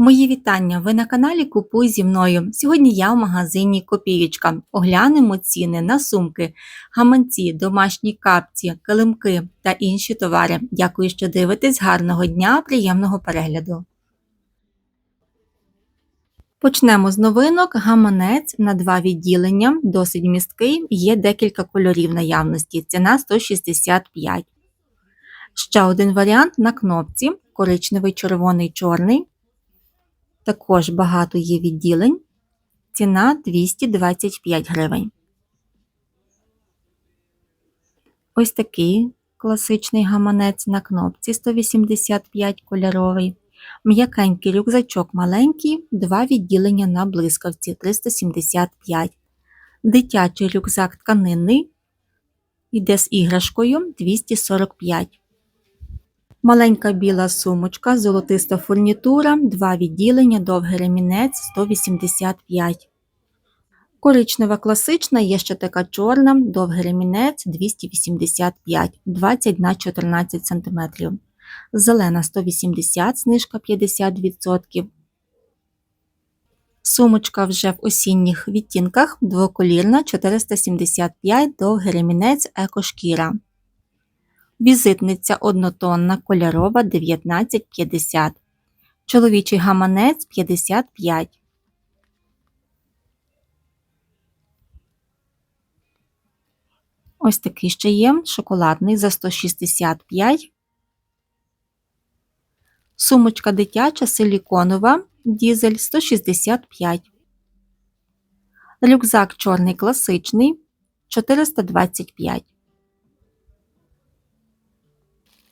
Мої вітання! Ви на каналі Купуй зі мною. Сьогодні я в магазині Копієчка. Оглянемо ціни на сумки, гаманці, домашні капці, килимки та інші товари. Дякую, що дивитесь. Гарного дня, приємного перегляду. Почнемо з новинок. Гаманець на два відділення, досить місткий, є декілька кольорів наявності. Ціна 165. Ще один варіант на кнопці: коричневий, червоний, чорний. Також багато є відділень. Ціна 225 гривень. Ось такий класичний гаманець на кнопці 185 кольоровий. М'якенький рюкзачок маленький, два відділення на блискавці 375. Дитячий рюкзак тканинний. Іде з іграшкою 245. Маленька біла сумочка, золотиста фурнітура, два відділення, довгий ремінець 185. Коричнева класична, є ще така чорна, довгий ремінець 285, 20 на 14 см. Зелена 180, знижка 50%. Сумочка вже в осінніх відтінках, двоколірна 475, довгий ремінець екошкіра. Візитниця однотонна кольорова 19,50. Чоловічий гаманець 55. Ось такий ще є шоколадний за 165. Сумочка дитяча силіконова дізель 165. Рюкзак чорний класичний 425.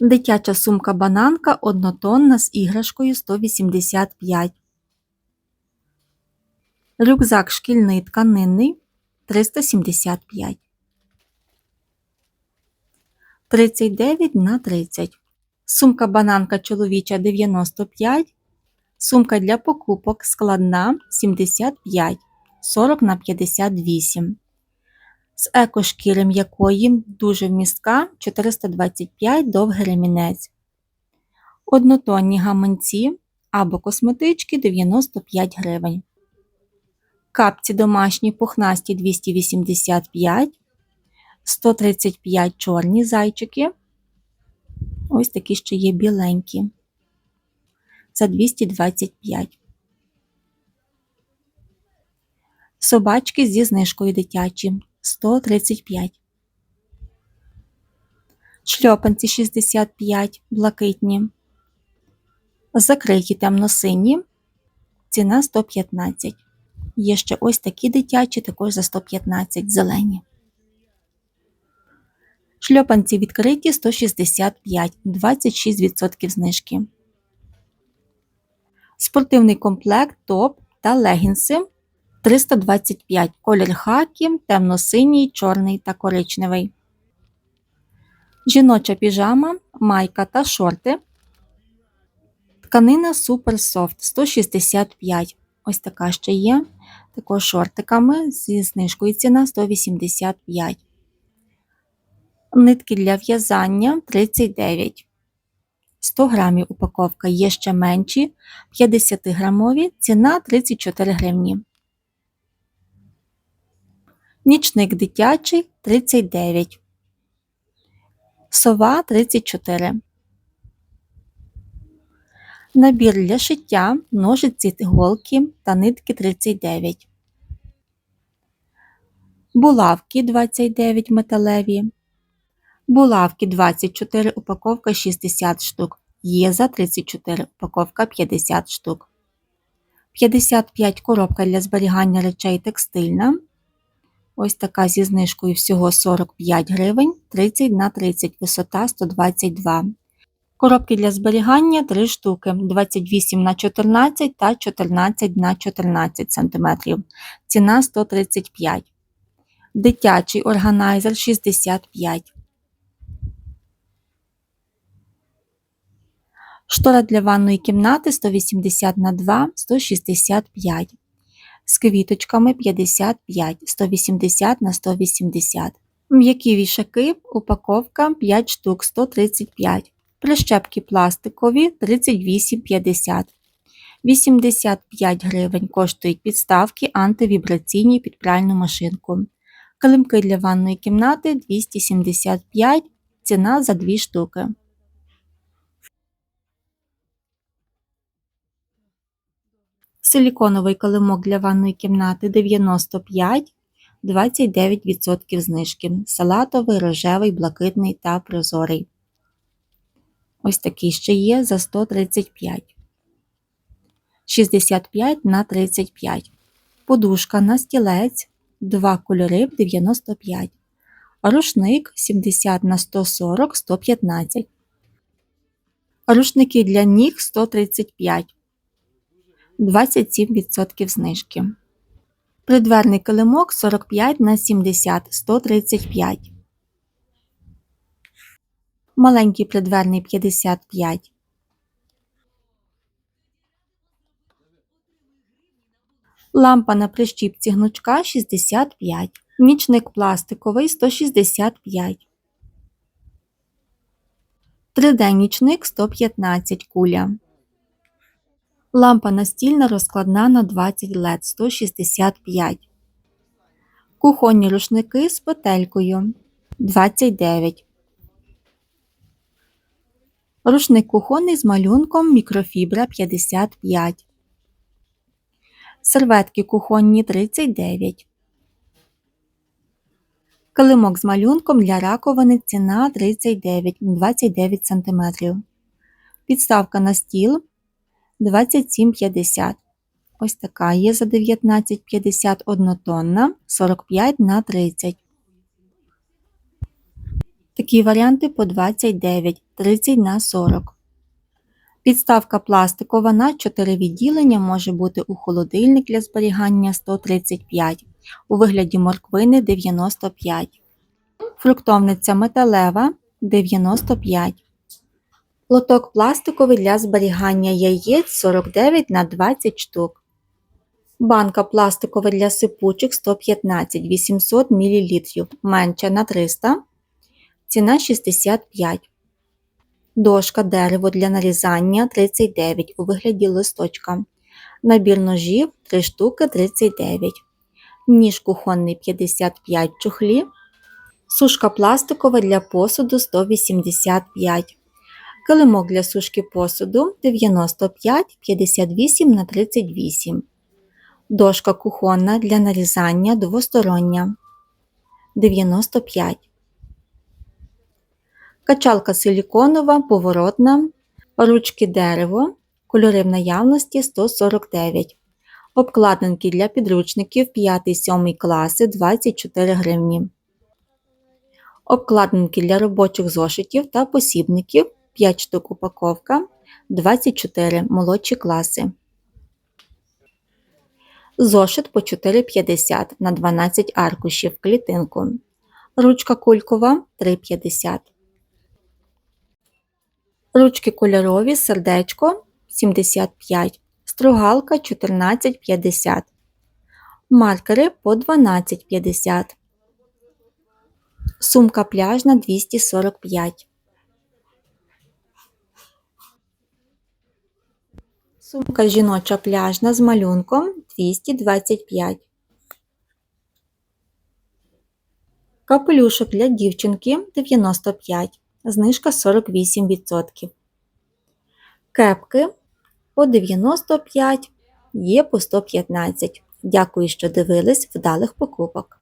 Дитяча сумка бананка однотонна з іграшкою 185. Рюкзак шкільний тканинний 375. 39 на 30. Сумка бананка чоловіча 95. Сумка для покупок складна 75. 40 на 58 з екошкіри м'якої, дуже вмістка 425 довгий ремінець. Однотонні гаманці або косметички 95 гривень. Капці домашні пухнасті 285, 135 чорні зайчики. Ось такі ще є біленькі. За 225. Собачки зі знижкою дитячі 135. Шльопанці 65 блакитні. Закриті темно-сині. Ціна 115. Є ще ось такі дитячі, також за 115 зелені. Шльопанці відкриті 165, 26% знижки. Спортивний комплект топ та легінси 325 колір хакі, темно-синій, чорний та коричневий. Жіноча піжама, майка та шорти. Тканина Super Soft 165. Ось така ще є. Також шортиками зі знижкою ціна 185. Нитки для в'язання 39. 100 грамів упаковка є ще менші, 50 грамові, ціна 34 гривні. Нічник дитячий 39. Сова 34. Набір для шиття, ножиці голки та нитки 39. Булавки 29 металеві. Булавки 24 упаковка 60 штук. Є за 34 упаковка 50 штук. 55 коробка для зберігання речей текстильна. Ось така зі знижкою всього 45 гривень, 30 на 30, висота 122. Коробки для зберігання 3 штуки, 28 на 14 та 14 на 14 см. Ціна 135 Дитячий органайзер 65 Штора для ванної кімнати 180 на 2 165 з квіточками 55, 180 на 180. М'які вішаки, упаковка 5 штук 135, прищепки пластикові 38,50. 85 гривень коштують підставки антивібраційні під пральну машинку. Килимки для ванної кімнати 275, ціна за 2 штуки. Силіконовий килимок для ванної кімнати 95, 29% знижки. Салатовий, рожевий, блакитний та прозорий. Ось такий ще є за 135. 65 на 35. Подушка на стілець, два кольори 95. Рушник 70 на 140 115. Рушники для ніг 135. 27% знижки. Придверний килимок 45 на 70 135. Маленький придверний 55. Лампа на прищіпці гнучка 65. Нічник пластиковий 165. 3D нічник 115 куля. Лампа настільна розкладна на 20 LED 165. Кухонні рушники з петелькою 29. Рушник кухонний з малюнком мікрофібра 55. Серветки кухонні 39. Килимок з малюнком для раковини ціна 39 29 см. Підставка на стіл 27,50. Ось така є за 19,50 однотонна 45 на 30. Такі варіанти по 29, 30 на 40. Підставка пластикова на 4 відділення може бути у холодильник для зберігання 135, у вигляді морквини 95. Фруктовниця металева 95. Лоток пластиковий для зберігання яєць 49 на 20 штук. Банка пластикова для сипучих 115 800 мл, менша на 300, ціна 65. Дошка дерево для нарізання 39 у вигляді листочка. Набір ножів 3 штуки 39. Ніж кухонний 55 чухлі. Сушка пластикова для посуду 185. Килимок для сушки посуду 95 58 на 38. Дошка кухонна для нарізання двостороння 95. Качалка силіконова, поворотна, ручки дерево, кольори в наявності 149. Обкладинки для підручників 5-7 класи 24 гривні. Обкладинки для робочих зошитів та посібників 5 штук упаковка 24 молодші класи. Зошит по 4,50 на 12 аркушів клітинку. Ручка кулькова 3,50. Ручки кольорові сердечко 75. Стругалка 14,50. Маркери по 12,50. Сумка пляжна 245. Сумка жіноча пляжна з малюнком 225. Капелюшок для дівчинки 95. Знижка 48%. Кепки по 95, є по 115. Дякую, що дивились вдалих покупок.